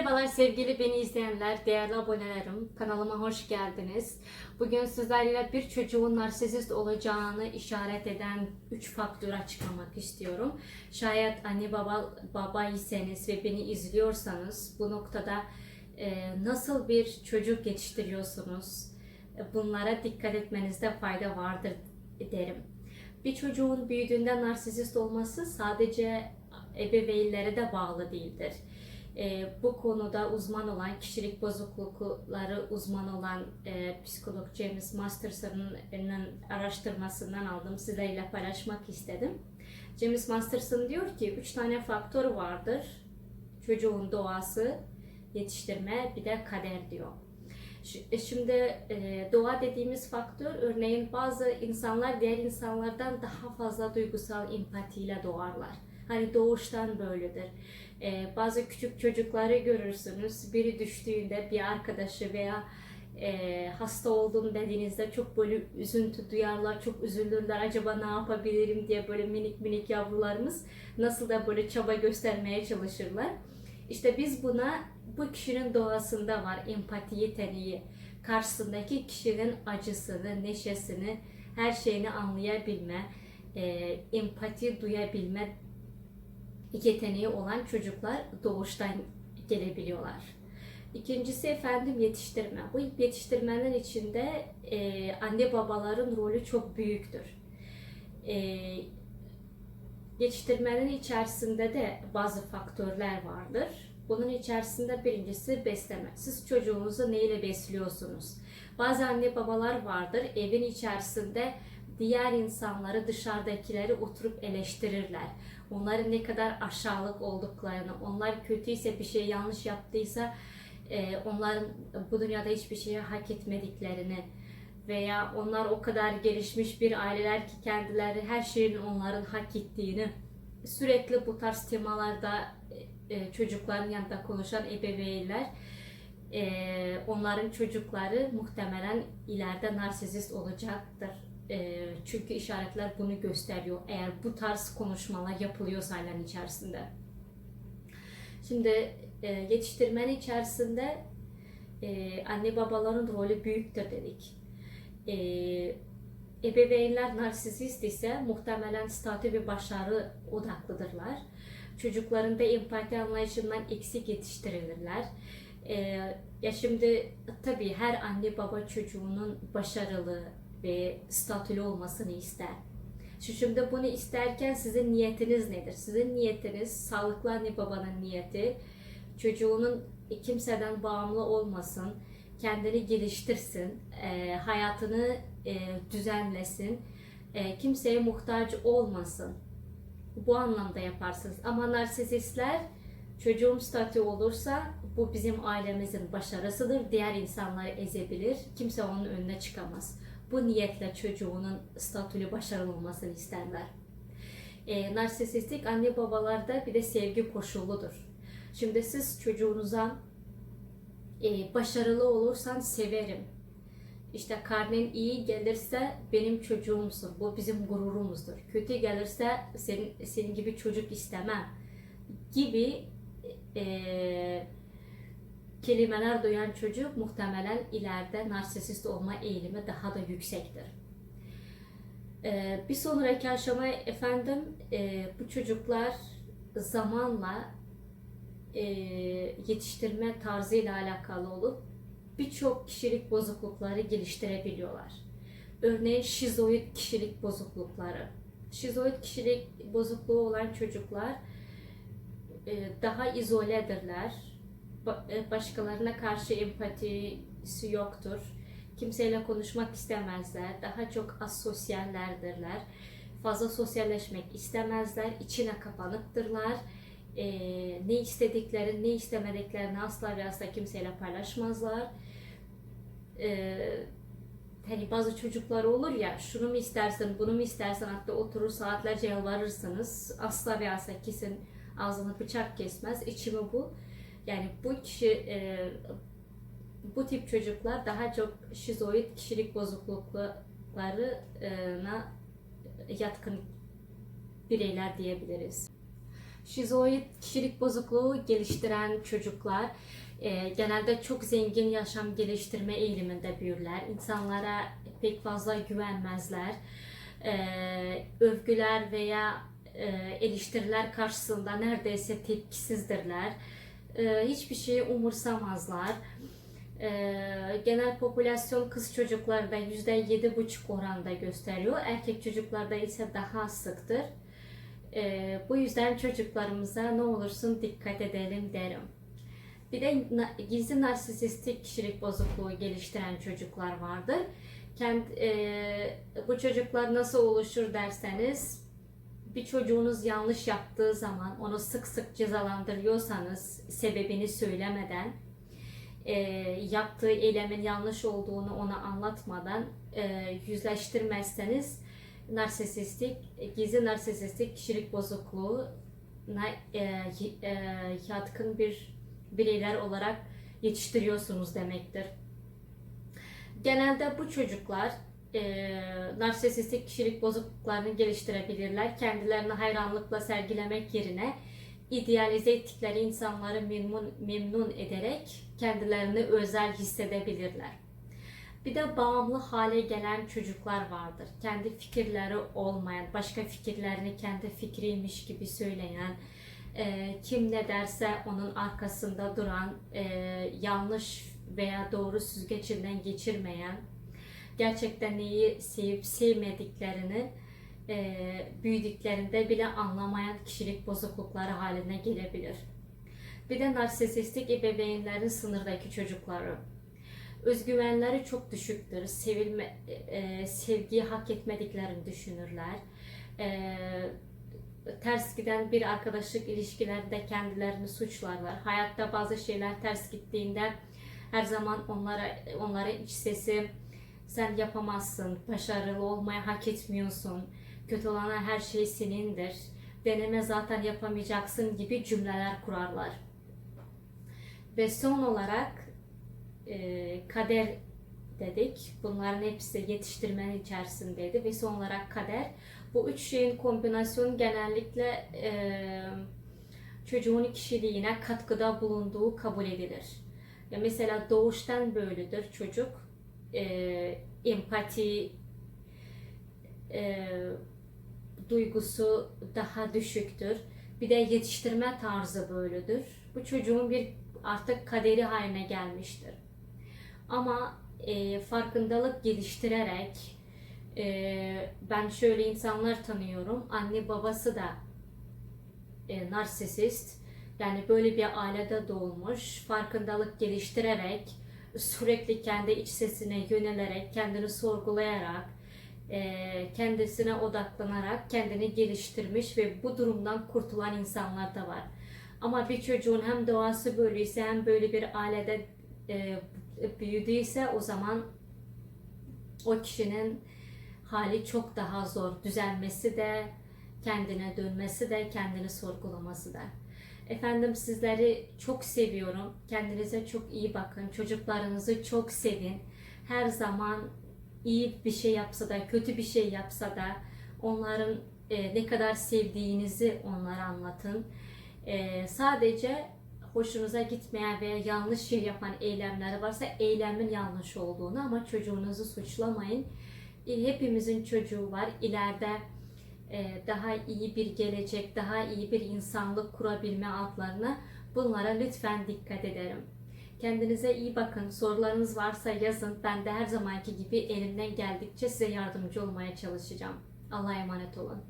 Merhabalar sevgili beni izleyenler, değerli abonelerim. Kanalıma hoş geldiniz. Bugün sizlerle bir çocuğun narsisist olacağını işaret eden 3 faktörü açıklamak istiyorum. Şayet anne baba baba iseniz ve beni izliyorsanız bu noktada e, nasıl bir çocuk yetiştiriyorsunuz? E, Bunlara dikkat etmenizde fayda vardır derim. Bir çocuğun büyüdüğünde narsisist olması sadece ebeveynlere de bağlı değildir. E, bu konuda uzman olan, kişilik bozuklukları uzman olan e, psikolog James Masterson'ın araştırmasından aldım. Sizlerle paylaşmak istedim. James Masterson diyor ki üç tane faktör vardır. Çocuğun doğası, yetiştirme, bir de kader diyor. E, Şimdi e, doğa dediğimiz faktör örneğin bazı insanlar diğer insanlardan daha fazla duygusal empatiyle doğarlar. Hani doğuştan böyledir. E, bazı küçük çocukları görürsünüz. Biri düştüğünde bir arkadaşı veya e, hasta oldum dediğinizde çok böyle üzüntü duyarlar, çok üzülürler. Acaba ne yapabilirim diye böyle minik minik yavrularımız nasıl da böyle çaba göstermeye çalışırlar. İşte biz buna bu kişinin doğasında var empati yeteneği. Karşısındaki kişinin acısını, neşesini, her şeyini anlayabilme, e, empati duyabilme yeteneği olan çocuklar doğuştan gelebiliyorlar. İkincisi efendim yetiştirme. Bu yetiştirmenin içinde e, anne babaların rolü çok büyüktür. E, yetiştirmenin içerisinde de bazı faktörler vardır. Bunun içerisinde birincisi besleme. Siz çocuğunuzu neyle besliyorsunuz? Bazı anne babalar vardır evin içerisinde diğer insanları dışarıdakileri oturup eleştirirler. Onların ne kadar aşağılık olduklarını, onlar kötüyse bir şey yanlış yaptıysa e, onların bu dünyada hiçbir şeyi hak etmediklerini veya onlar o kadar gelişmiş bir aileler ki kendileri her şeyin onların hak ettiğini sürekli bu tarz temalarda e, çocukların yanında konuşan ebeveynler e, onların çocukları muhtemelen ileride narsizist olacaktır. E, çünkü işaretler bunu gösteriyor. Eğer bu tarz konuşmalar yapılıyorsa ailenin içerisinde. Şimdi e, yetiştirmenin içerisinde e, anne babaların rolü büyüktür dedik. E, ebeveynler narsizist ise muhtemelen statü ve başarı odaklıdırlar. Çocuklarında empati anlayışından eksik yetiştirilirler. E, ya şimdi tabii her anne baba çocuğunun başarılı ve statülü olmasını ister. Şimdi bunu isterken sizin niyetiniz nedir? Sizin niyetiniz sağlıklı anne babanın niyeti çocuğunun kimseden bağımlı olmasın, kendini geliştirsin, e, hayatını e, düzenlesin, e, kimseye muhtaç olmasın. Bu anlamda yaparsınız. Ama narsisistler çocuğum statü olursa bu bizim ailemizin başarısıdır. Diğer insanları ezebilir. Kimse onun önüne çıkamaz. Bu niyetle çocuğunun statülü başarılı olmasını isterler. E, narsistik anne babalarda bir de sevgi koşuludur. Şimdi siz çocuğunuza e, başarılı olursan severim. İşte karnen iyi gelirse benim çocuğumsun. Bu bizim gururumuzdur. Kötü gelirse senin, senin gibi çocuk istemem gibi e, kelimeler duyan çocuk muhtemelen ileride narsisist olma eğilimi daha da yüksektir. E, bir sonraki aşama efendim e, bu çocuklar zamanla e, yetiştirme tarzıyla alakalı olup birçok kişilik bozuklukları geliştirebiliyorlar. Örneğin şizoid kişilik bozuklukları. Şizoid kişilik bozukluğu olan çocuklar e, daha izoledirler. E, Başkalarına karşı empatisi yoktur. Kimseyle konuşmak istemezler. Daha çok asosyallerdirler. Fazla sosyalleşmek istemezler. İçine kapanıktırlar. E, ne istediklerini, ne istemediklerini asla ve asla kimseyle paylaşmazlar. E, hani bazı çocuklar olur ya şunu mu istersin, bunu mu istersin hatta oturur saatlerce yalvarırsınız. Asla ve asla kesin ağzını bıçak kesmez. İçimi bu. Yani bu kişi e, bu tip çocuklar daha çok şizoid kişilik bozukluklarına yatkın bireyler diyebiliriz. Şizoid kişilik bozukluğu geliştiren çocuklar e, genelde çok zengin yaşam geliştirme eğiliminde büyürler. İnsanlara pek fazla güvenmezler. E, övgüler veya e, eleştiriler karşısında neredeyse tepkisizdirler. E, hiçbir şeyi umursamazlar. E, genel popülasyon kız çocuklarda %7,5 oranda gösteriyor. Erkek çocuklarda ise daha sıktır. E, bu yüzden çocuklarımıza ne olursun dikkat edelim derim. Bir de gizli narsisistik kişilik bozukluğu geliştiren çocuklar vardır. Kend, e, bu çocuklar nasıl oluşur derseniz bir çocuğunuz yanlış yaptığı zaman onu sık sık cezalandırıyorsanız sebebini söylemeden e, yaptığı eylemin yanlış olduğunu ona anlatmadan e, yüzleştirmezseniz narsisistik, gizli narsisistik kişilik bozukluğuna e, e, yatkın bir bireyler olarak yetiştiriyorsunuz demektir. Genelde bu çocuklar e, narsisistik kişilik bozukluklarını geliştirebilirler. Kendilerini hayranlıkla sergilemek yerine idealize ettikleri insanları memnun, memnun ederek kendilerini özel hissedebilirler. Bir de bağımlı hale gelen çocuklar vardır. Kendi fikirleri olmayan, başka fikirlerini kendi fikriymiş gibi söyleyen, e, kim ne derse onun arkasında duran, e, yanlış veya doğru süzgecinden geçirmeyen, gerçekten neyi sevip sevmediklerini e, büyüdüklerinde bile anlamayan kişilik bozuklukları haline gelebilir. Bir de narsisistik ebeveynlerin sınırdaki çocukları. Özgüvenleri çok düşüktür. Sevilme, e, sevgiyi hak etmediklerini düşünürler. E, ters giden bir arkadaşlık ilişkilerinde kendilerini suçlarlar. Hayatta bazı şeyler ters gittiğinde her zaman onlara onlara iç sesi sen yapamazsın, başarılı olmayı hak etmiyorsun, kötü olan her şey senindir, deneme zaten yapamayacaksın gibi cümleler kurarlar. Ve son olarak e, kader dedik. Bunların hepsi yetiştirmenin içerisindeydi ve son olarak kader. Bu üç şeyin kombinasyonu genellikle e, çocuğun kişiliğine katkıda bulunduğu kabul edilir. Ya mesela doğuştan böyledir çocuk. E, empati e, duygusu daha düşüktür. Bir de yetiştirme tarzı böyledir. Bu çocuğun bir artık kaderi haline gelmiştir. Ama e, farkındalık geliştirerek e, ben şöyle insanlar tanıyorum. Anne babası da e, narsisist. Yani böyle bir ailede doğmuş. Farkındalık geliştirerek sürekli kendi iç sesine yönelerek, kendini sorgulayarak, e, kendisine odaklanarak kendini geliştirmiş ve bu durumdan kurtulan insanlar da var. Ama bir çocuğun hem doğası böyleyse hem böyle bir ailede e, büyüdüyse o zaman o kişinin hali çok daha zor. Düzelmesi de, kendine dönmesi de, kendini sorgulaması da. Efendim sizleri çok seviyorum. Kendinize çok iyi bakın. Çocuklarınızı çok sevin. Her zaman iyi bir şey yapsa da, kötü bir şey yapsa da onların e, ne kadar sevdiğinizi onlara anlatın. E, sadece hoşunuza gitmeyen veya yanlış şey yapan eylemleri varsa eylemin yanlış olduğunu ama çocuğunuzu suçlamayın. E, Hepimizin çocuğu var. İleride e, daha iyi bir gelecek, daha iyi bir insanlık kurabilme adlarını bunlara lütfen dikkat ederim. Kendinize iyi bakın. Sorularınız varsa yazın. Ben de her zamanki gibi elimden geldikçe size yardımcı olmaya çalışacağım. Allah'a emanet olun.